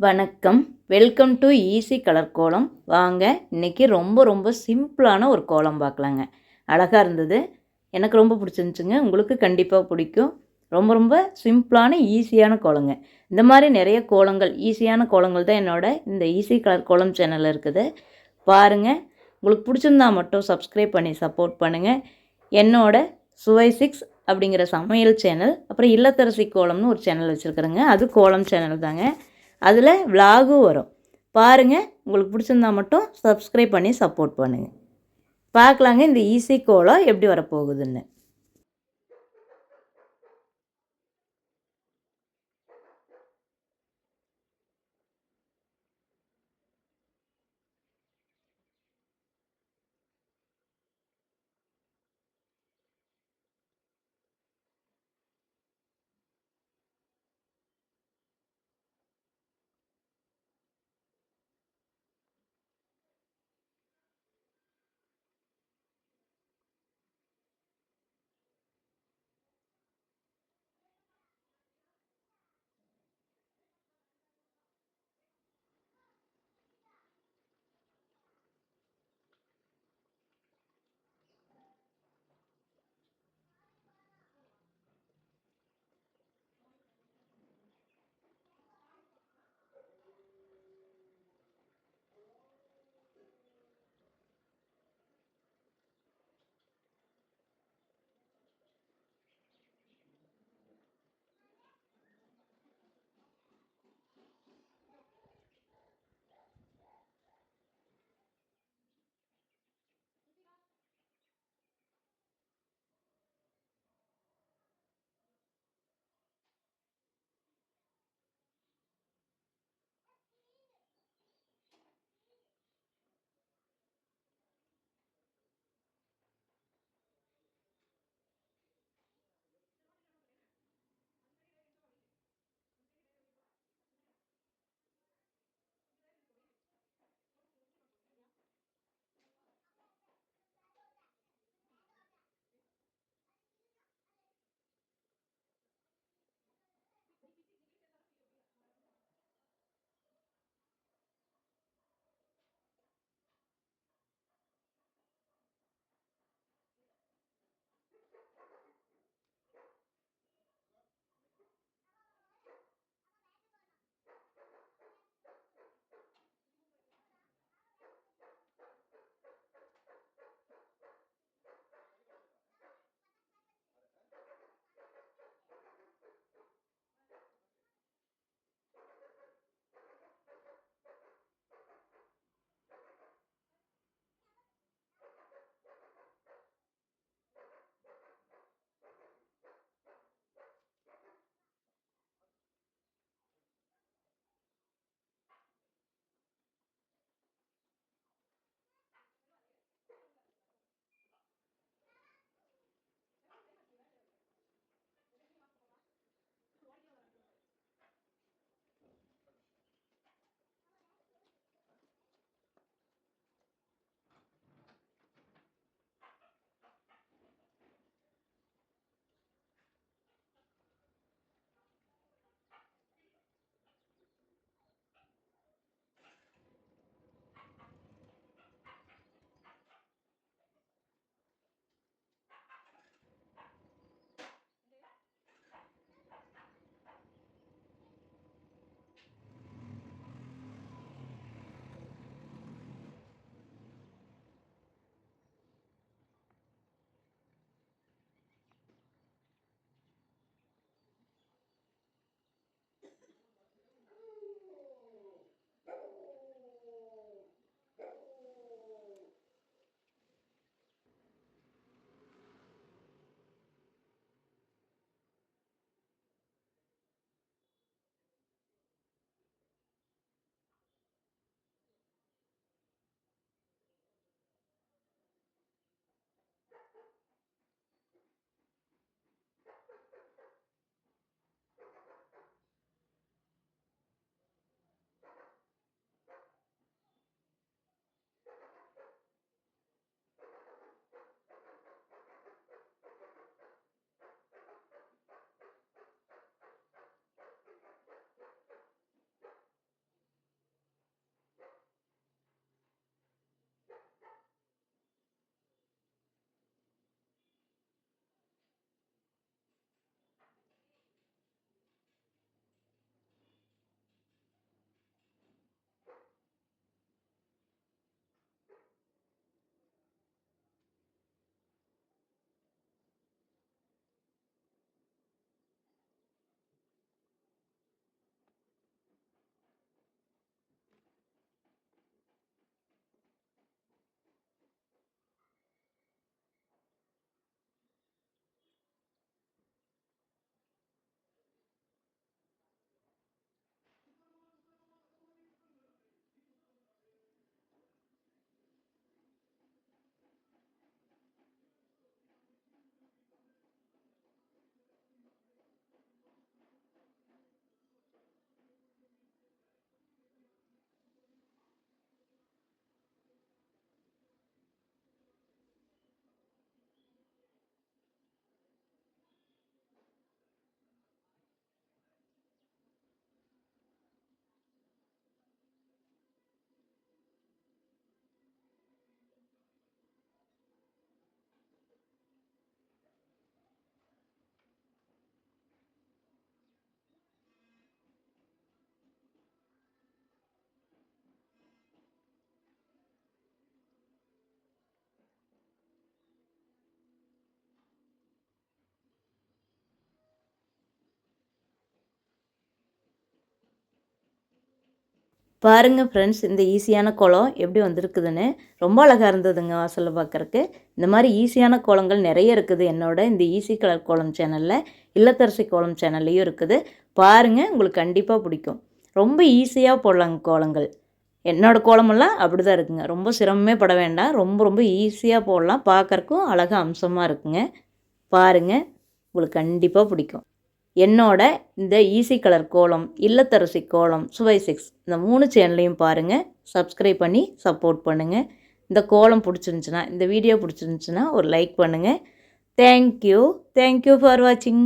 வணக்கம். Welcome to easy colour கோலம் வாங்க இன்றைக்கி ரொம்ப ரொம்ப சிம்பிளான ஒரு கோலம் பார்க்கலாங்க. அழகாக இருந்தது. எனக்கு ரொம்ப பிடிச்சிருந்துச்சுங்க. உங்களுக்கு கண்டிப்பாக பிடிக்கும். ரொம்ப ரொம்ப சிம்பிளான ஈஸியான கோலங்க. இந்த மாதிரி நிறைய கோலங்கள் ஈஸியான கோலங்கள் தான் என்னோட இந்த ஈஸி கலர் கோலம் சேனலில் இருக்குது. பாருங்கள் உங்களுக்கு பிடிச்சிருந்தா மட்டும் சப்ஸ்கிரைப் பண்ணி சப்போர்ட் பண்ணுங்கள் என்னோட சுவை சிக்ஸ் அப்படிங்கிற சமையல் சேனல் அப்புறம் இல்லத்தரசி கோலம்னு ஒரு சேனல் வச்சுருக்குறேங்க. அது கோலம் சேனல் தாங்க. அதில் விலாகும் வரும். பாருங்கள் உங்களுக்கு பிடிச்சிருந்தா மட்டும் சப்ஸ்கிரைப் பண்ணி சப்போர்ட் பண்ணுங்கள் பார்க்கலாங்க இந்த ஈஸி கோலம் எப்படி வரப்போகுதுன்னு. பாருங்கள் ஃப்ரெண்ட்ஸ் இந்த ஈஸியான கோலம் எப்படி வந்திருக்குதுன்னு. ரொம்ப அழகாக இருந்ததுங்க வாசலில் பார்க்குறக்கு இந்த மாதிரி ஈஸியான கோலங்கள் நிறைய இருக்குது. என்னோட இந்த ஈஸி கலர் கோலம் சேனலில் இல்லத்தரசி கோலம் சேனல்லையும் இருக்குது. பாருங்கள் உங்களுக்கு கண்டிப்பாக பிடிக்கும். ரொம்ப ஈஸியாக போடலாங்க கோலங்கள் என்னோடய கோலமெல்லாம் அப்படி தான் இருக்குங்க. ரொம்ப சிரமமே பட வேண்டாம். ரொம்ப ரொம்ப ஈஸியாக போடலாம். பார்க்குறக்கும் அழகாக அம்சமாக இருக்குங்க. பாருங்கள் உங்களுக்கு கண்டிப்பாக பிடிக்கும். என்னோட இந்த ஈஸி கலர் கோலம் இல்லத்தரசி கோலம் சுவை சிக்ஸ் இந்த மூணு சேனலையும் பாருங்கள் சப்ஸ்கிரைப் பண்ணி சப்போர்ட் பண்ணுங்கள் இந்த கோலம் பிடிச்சிருந்துச்சுன்னா இந்த வீடியோ பிடிச்சிருந்துச்சுன்னா ஒரு லைக் பண்ணுங்கள் தேங்க்யூ தேங்க்யூ ஃபார் வாட்சிங்